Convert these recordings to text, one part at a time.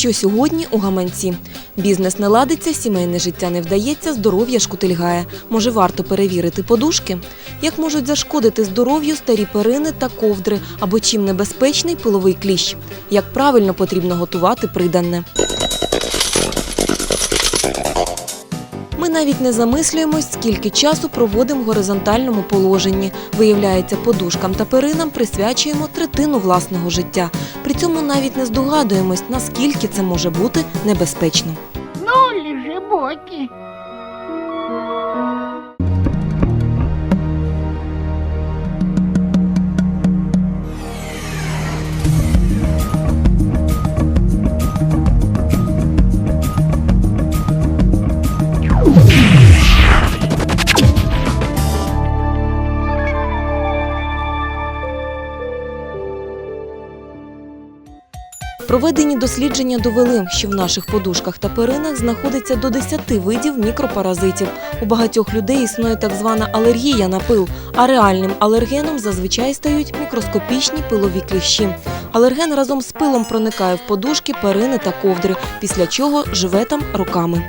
Що сьогодні у гаманці? Бізнес не ладиться, сімейне життя не вдається, здоров'я шкутильгає. Може, варто перевірити подушки? Як можуть зашкодити здоров'ю старі перини та ковдри? Або чим небезпечний пиловий кліщ? Як правильно потрібно готувати приданне? Ми навіть не замислюємось, скільки часу проводимо в горизонтальному положенні. Виявляється, подушкам та перинам присвячуємо третину власного життя. При цьому навіть не здогадуємось, наскільки це може бути небезпечно. Ну, лежи боки. Проведені дослідження довели, що в наших подушках та перинах знаходиться до 10 видів мікропаразитів. У багатьох людей існує так звана алергія на пил, а реальним алергеном зазвичай стають мікроскопічні пилові кліщі. Алерген разом з пилом проникає в подушки, перини та ковдри, після чого живе там роками.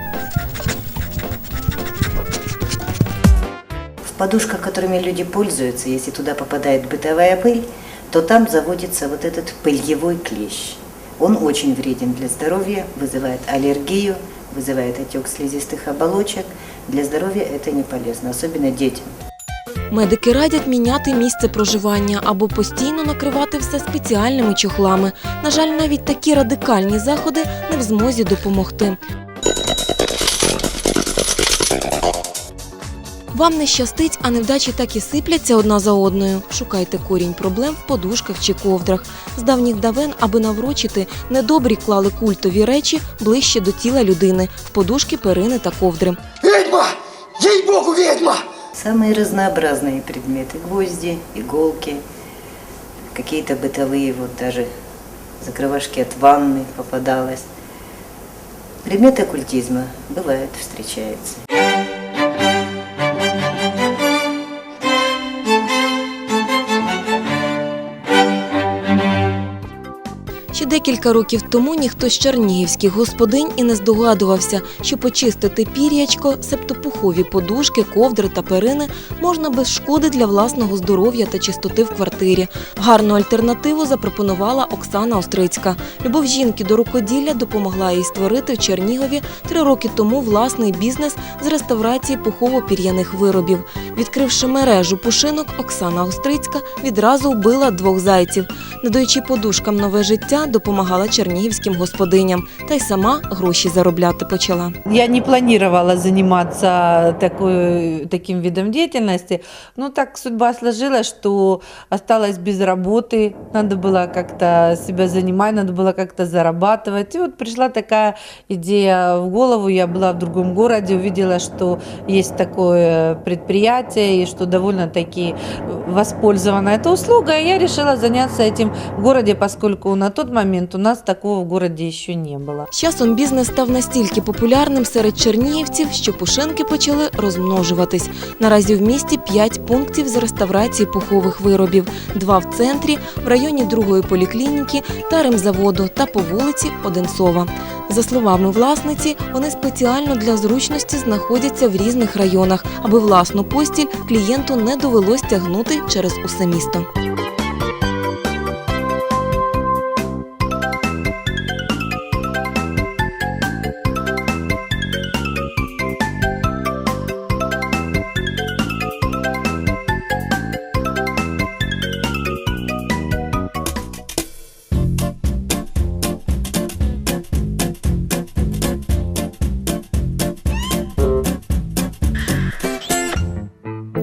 В подушках, которыми люди пользуются, если туда попадает бытовая пыль, то там заводится вот этот пыльевой клещ. Он очень вреден для здоровья, вызывает аллергию, вызывает отек слизистых оболочек. Для здоровья это не полезно, особенно детям. Медики радять міняти місце проживання або постійно накривати все спеціальними чохлами. На жаль, навіть такі радикальні заходи не в змозі допомогти. Вам не щастить, а невдачі так і сипляться одна за одною. Шукайте корінь проблем в подушках чи ковдрах. З давніх давен, аби наврочити, недобрі клали культові речі ближче до тіла людини в подушки, перини та ковдри. Ведьма! Ей-богу, ведьма! Самые разнообразные предметы, гвозди, иголки, какие-то бытовые, вот даже закрывашки от ванны попадалось. Предметы оккультизма бывает, встречается. Декілька років тому ніхто з чернігівських господинь і не здогадувався, що почистити пір'ячко, септопухові подушки, ковдри та перини можна без шкоди для власного здоров'я та чистоти в квартирі. Гарну альтернативу запропонувала Оксана Острицька. Любов жінки до рукоділля допомогла їй створити в Чернігові три роки тому власний бізнес з реставрації пухово-пір'яних виробів. Відкривши мережу пушинок, Оксана Острицька відразу вбила двох зайців Надаючи подушкам нове життя, допомагала чернігівським господиням та й сама гроші заробляти почала. Я не планировала заниматься такой, таким видом деятельности, но так судьба сложилась, что осталась без работы, надо было как-то себя занимать, надо было как-то зарабатывать. И вот пришла такая идея в голову, я была в другом городе, увидела, что есть такое предприятие и что довольно-таки воспользована эта услуга, и я решила заняться этим в городе, поскольку на тот момент у нас такого в городе еще не было. З часом бізнес став настільки популярним серед чернігівців, що пушинки почали розмножуватись. Наразі в місті п'ять пунктів з реставрації пухових виробів: два в центрі, в районі другої поліклініки та ремзаводу та по вулиці Одинцова. За словами власниці, вони спеціально для зручності знаходяться в різних районах, аби власну постіль клієнту не довелось тягнути через усе місто.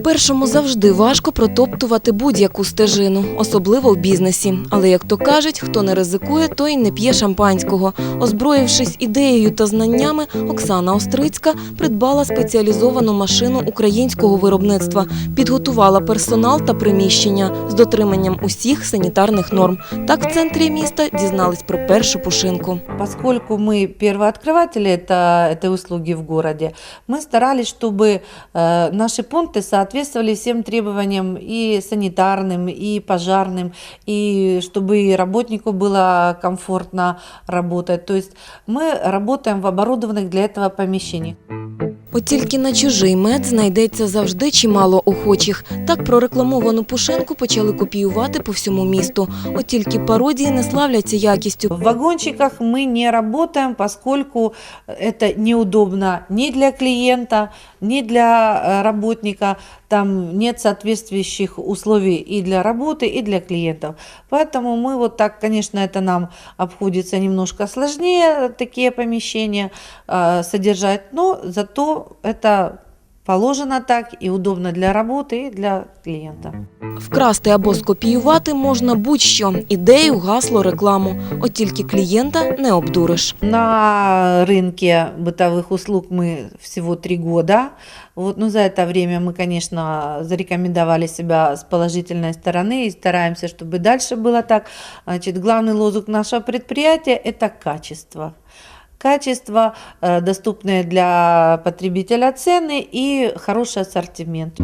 Першому завжди важко протоптувати будь-яку стежину, особливо в бізнесі. Але як то кажуть, хто не ризикує, той не п'є шампанського. Озброївшись ідеєю та знаннями, Оксана Острицька придбала спеціалізовану машину українського виробництва, підготувала персонал та приміщення з дотриманням усіх санітарних норм. Так в центрі міста дізнались про першу пушинку. Поскольку мы первооткрыватели это, этой услуги в городе, мы старались, чтобы э, наши пункты соответствовали соответствовали всем требованиям и санитарным, и пожарным, и чтобы и работнику было комфортно работать. То есть мы работаем в оборудованных для этого помещениях. От тільки на чужий мед знайдеться завжди чимало охочих. Так прорекламовану пушинку почали копіювати по всьому місту. От тільки пародії не славляться якістю. В вагончиках мы не работаем, поскольку это неудобно ни для клиента, ни для э, работника. Там нет соответствующих условий и для работы, и для клиентов. Поэтому мы вот так, конечно, это нам обходится немножко сложнее, такие помещения э, содержать, но зато это положено так и удобно для работы, и для клиента. Вкрасти або скопіювати можна будь-що – ідею, гасло, рекламу. От тільки клієнта не обдуриш. На рынке бытовых услуг мы всего три года. Вот, но за это время мы, конечно, зарекомендовали себя с положительной стороны и стараемся, чтобы и дальше было так. Значит, главный лозунг нашего предприятия – это качество. Качество, э, доступные для потребителя цены и хороший ассортимент.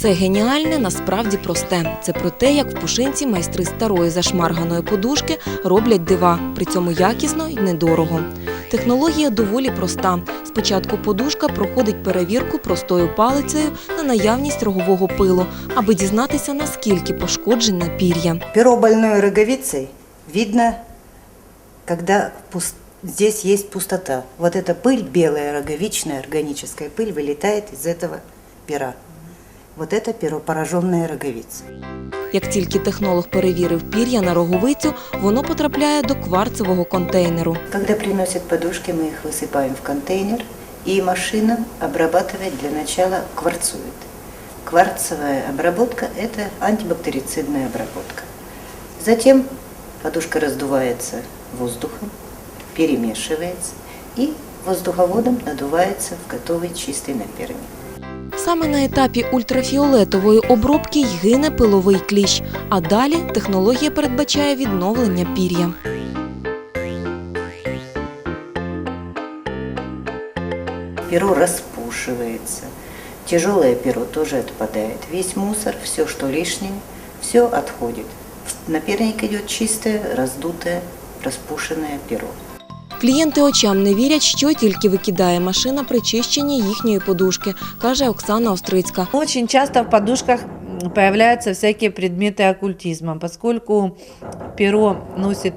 Все геніальне насправді просте. Це про те, як в пушинці майстри старої зашмарганої подушки роблять дива, при цьому якісно і недорого. Технологія доволі проста. Спочатку подушка проходить перевірку простою палицею на наявність рогового пилу, аби дізнатися, наскільки пошкоджене пір'я. Перо больной роговицей видно, когда пус- здесь есть пустота. Вот эта пыль, белая, роговичная, органическая пыль, вылетает из этого пера. Вот это перо, пораженная роговица. Як тільки технолог перевірив пір'я на роговицю, воно потрапляє до кварцевого контейнеру. Когда приносят подушки, мы их высыпаем в контейнер, и машина обрабатывает для начала кварцует. Кварцевая обработка – это антибактерицидная обработка. Затем подушка раздувается воздухом, перемешивается и воздуховодом надувается в готовый чистый наперник. Саме на етапі ультрафіолетової обробки й гине пиловий кліщ, а далі технологія передбачає відновлення пір'я. Перо распушивается, тяжелое перо тоже отпадает. Весь мусор, все, что лишнее, все отходит. Наперник идет чистое, раздутое, распушенное перо. Клієнти очам не вірять, що тільки викидає машина при чищенні їхньої подушки, каже Оксана Острицька. Очень часто в подушках з'являються всякие предметы оккультизма, поскольку перо носит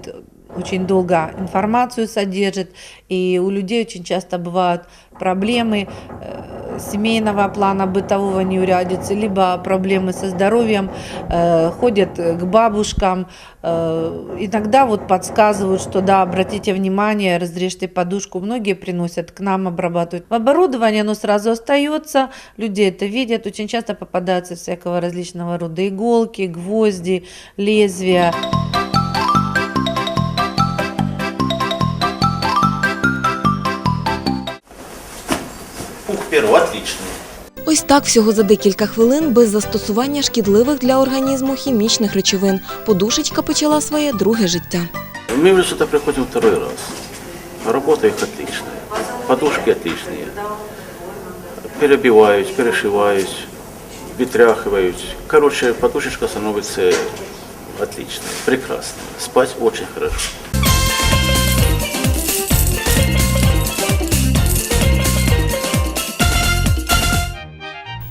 очень долго информацию содержит, и у людей очень часто бывают проблемы э, семейного плана, бытового неурядицы, либо проблемы со здоровьем, э, ходят к бабушкам, э, иногда вот подсказывают, что да, обратите внимание, разрежьте подушку, многие приносят к нам обрабатывать. Оборудование, оно сразу остается, люди это видят, очень часто попадаются всякого различного рода иголки, гвозди, лезвия. Пух перо отличный. Ось так всього за декілька хвилин без застосування шкідливих для організму хімічних речовин. Подушечка почала своє друге життя. Мы уже сюда приходим второй раз. Работа их отличная. Подушки отличные. Перебиваюсь, перешиваюсь, вытряхиваюсь. Короче, подушечка становится отличной, прекрасной. Спать очень хорошо.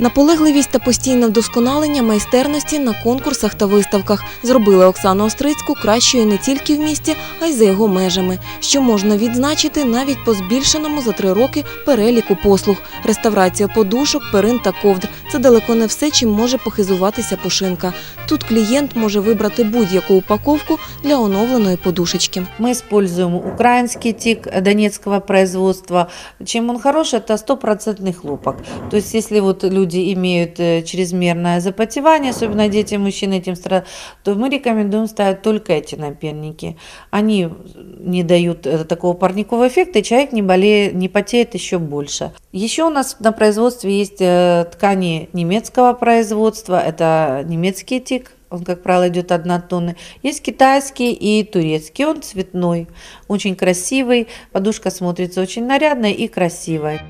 Наполегливість та постійне вдосконалення майстерності на конкурсах та виставках зробили Оксану Острицьку кращою не тільки в місті, а й за його межами, що можна відзначити навіть по збільшеному за три роки переліку послуг: реставрація подушок, перин та ковдр. Це далеко не все, чим може похизуватися пушинка. Тут клієнт може вибрати будь-яку упаковку для оновленої подушечки. Мы используем украинский тик донецкого производства. Чем он хорош, это стопроцентный хлопок. То есть, если вот люди люди имеют э, чрезмерное запотевание, особенно дети мужчины этим страдают, то мы рекомендуем ставить только эти напильники. Они не дают э, такого парникового эффекта, и человек не, болеет, не потеет еще больше. Еще у нас на производстве есть э, ткани немецкого производства, это немецкий тик, он, как правило, идет однотонный. Есть китайский и турецкий, он цветной, очень красивый, подушка смотрится очень нарядной и красивой.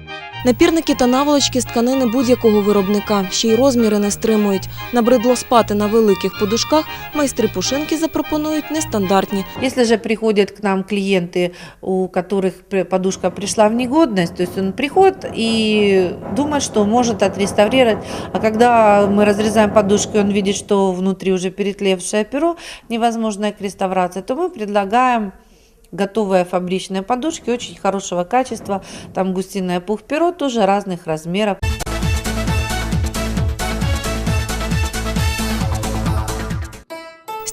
Напірники та наволочки з тканини будь-якого виробника, ще й розміри не стримують. Набридло спати на великих подушках, майстри пушинки запропонують нестандартні. Если же приходят к нам клиенты, у которых пр- подушка пришла в негодность, то есть он приходит и думает, что может отреставрировать, а когда мы разрезаем подушку, и он видит, что внутри уже перетлевшее перо, невозможная к реставрации, то мы предлагаем готовые фабричные подушки очень хорошего качества, там гусиное пух перо тоже разных размеров.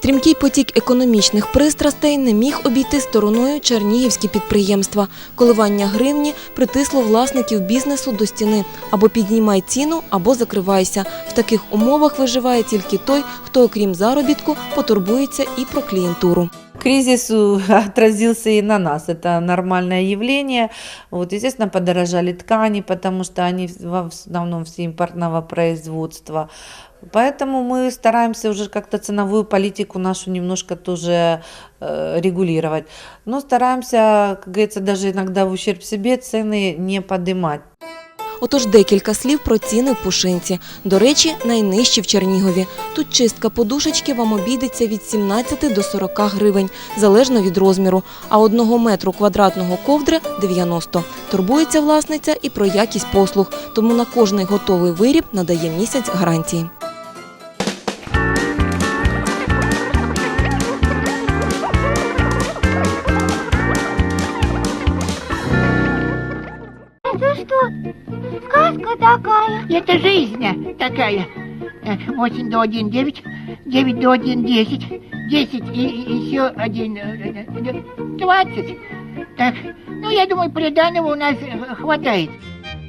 Стрімкий потік економічних пристрастей не міг обійти стороною чернігівські підприємства. Коливання гривні притисло власників бізнесу до стіни або піднімай ціну, або закривайся. В таких умовах виживає тільки той, хто, окрім заробітку, потурбується і про клієнтуру. Кризис э, отразился и на нас. Это нормальное явление. Вот, естественно, подорожали ткани, потому что они в основном все импортного производства. Поэтому мы стараемся уже как-то ценовую политику нашу немножко тоже э, регулировать. Но стараемся, как говорится, даже иногда в ущерб себе цены не поднимать. Отож, декілька слів про ціни в пушинці. До речі, найнижчі в Чернігові. Тут чистка подушечки вам обійдеться від 17 до 40 гривень, залежно від розміру, а одного метру квадратного ковдри – 90. Турбується власниця і про якість послуг, тому на кожний готовий виріб надає місяць гарантії. Это жизнь такая. Э, восемь до 1, 9, 9 до 1, 10, 10 и, и еще 1, 20. Так, ну, я думаю, приданого у нас э, хватает.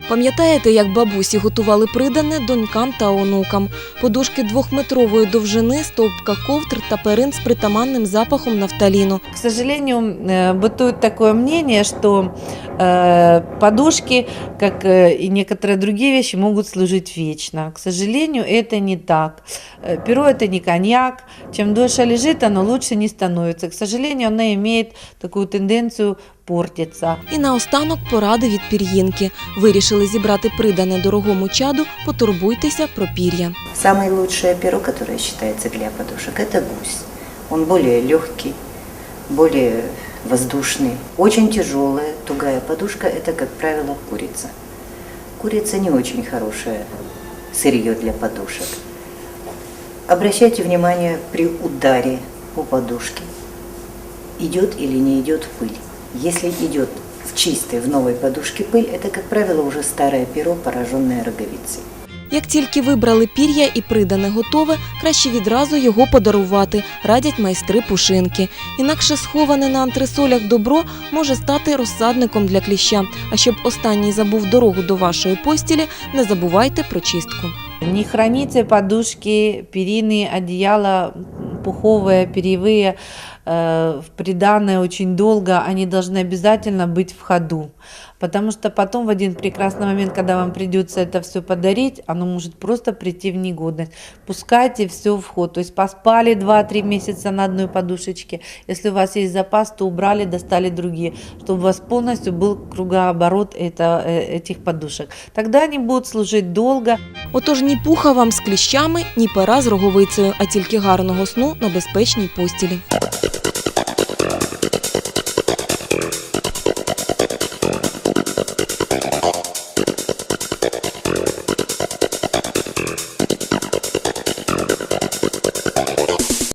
Пам'ятаєте, як бабусі готували придане донькам та онукам? Подушки двохметрової довжини, стовпка ковдр та перин з притаманним запахом нафталіну. К сожалению, э, бытует такое мнение, что э, подушки, как э, и некоторые другие вещи, могут служить вечно. К сожалению, это не так. Э, Перо это не коньяк. Чем дольше лежит, оно лучше не становится. К сожалению, оно имеет такую тенденцию портиться. І наостанок поради від пір'їнки. Вирішили зібрати придане дорогому чаду, потурбуйтеся про пір'я. Самое лучшее перо, которое считается для подушек, это гусь. Он более легкий, более воздушный. Очень тяжелая, тугая подушка – это, как правило, курица. Курица не очень хорошее сырье для подушек. Обращайте внимание при ударе по подушке, идет или не идет пыль. Если идет в чистой, в новой подушке пыль, это, как правило, уже старое перо, пораженное роговицей. Як тільки вибрали пір'я і придане готове, краще відразу його подарувати, радять майстри пушинки. Інакше сховане на антресолях добро може стати розсадником для кліща. А щоб останній забув дорогу до вашої постілі, не забувайте про чистку. Не храните подушки, перины, одеяла м, пуховые, перьевые э, в приданное очень долго. Они должны обязательно быть в ходу. Потому что потом в один прекрасный момент, когда вам придется это все подарить, оно может просто прийти в негодность. Пускайте все в ход. То есть поспали 2-3 месяца на одной подушечке. Если у вас есть запас, то убрали, достали другие, чтобы у вас полностью был кругооборот это, э, этих подушек. Тогда они будут служить долго. Отож, ні пуха вам з кліщами, ні пера з роговицею, а тільки гарного сну на безпечній постілі.